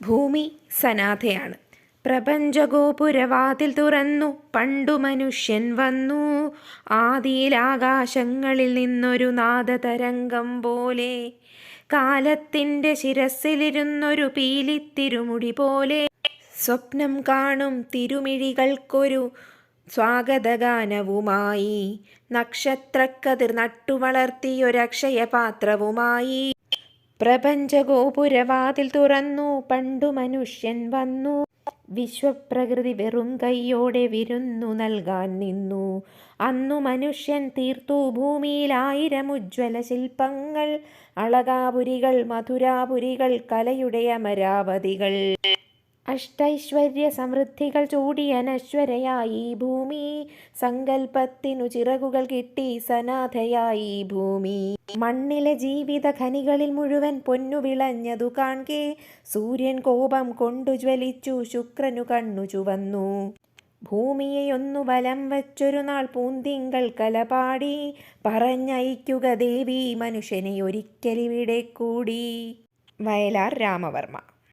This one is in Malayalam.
ഭൂമി സനാഥയാണ്. പ്രപഞ്ചഗോപുരവാതിൽ തുറന്നു പണ്ടു മനുഷ്യൻ വന്നു. ആദിയിൽ ആകാശങ്ങളിൽ നിന്നൊരു നാദതരംഗം പോലെ കാലത്തിന്റെ ശിരസിലിരുന്നൊരു പീലിത്തിരുമുടി പോലെ. സ്വപ്നം കാണും തിരുമിഴികൾക്കൊരു സ്വാഗതഗാനവുമായി നക്ഷത്രക്കതിർ നട്ടുവളർത്തിയൊരക്ഷയപാത്രവുമായി. പ്രപഞ്ചഗോപുരവാതിൽ തുറന്നു പണ്ടു മനുഷ്യൻ വന്നു. വിശ്വപ്രകൃതി വെറും കൈയോടെ വിരുന്നു നൽകാൻ നിന്നു. അന്നു മനുഷ്യൻ തീർത്തു ഭൂമിയിലായിരം ഉജ്ജ്വല ശില്പങ്ങൾ അളകാപുരികൾ മധുരാപുരികൾ കലയുടെ അമരാവതികൾ. അഷ്ടൈശ്വര്യ സമൃദ്ധികൾ ചൂടിയ അശ്വരയായി ഭൂമി. സങ്കൽപ്പത്തിനു ചിറകുകൾ കിട്ടി സനാഥയായി ഭൂമി. മണ്ണിലെ ജീവിത ഖനികളിൽ മുഴുവൻ പൊന്നു വിളഞ്ഞതു കാൺകെ സൂര്യൻ കോപം കൊണ്ടു ജ്വലിച്ചു ശുക്രനു കണ്ണു ചുവന്നു. ഭൂമിയെയൊന്നു വലം വച്ചൊരു നാൾ പൂന്തിങ്കൾ കലപാടി. പറഞ്ഞയക്കുക ദേവി മനുഷ്യനെ ഒരിക്കലിവിടെ കൂടി. വയലാർ രാമവർമ്മ.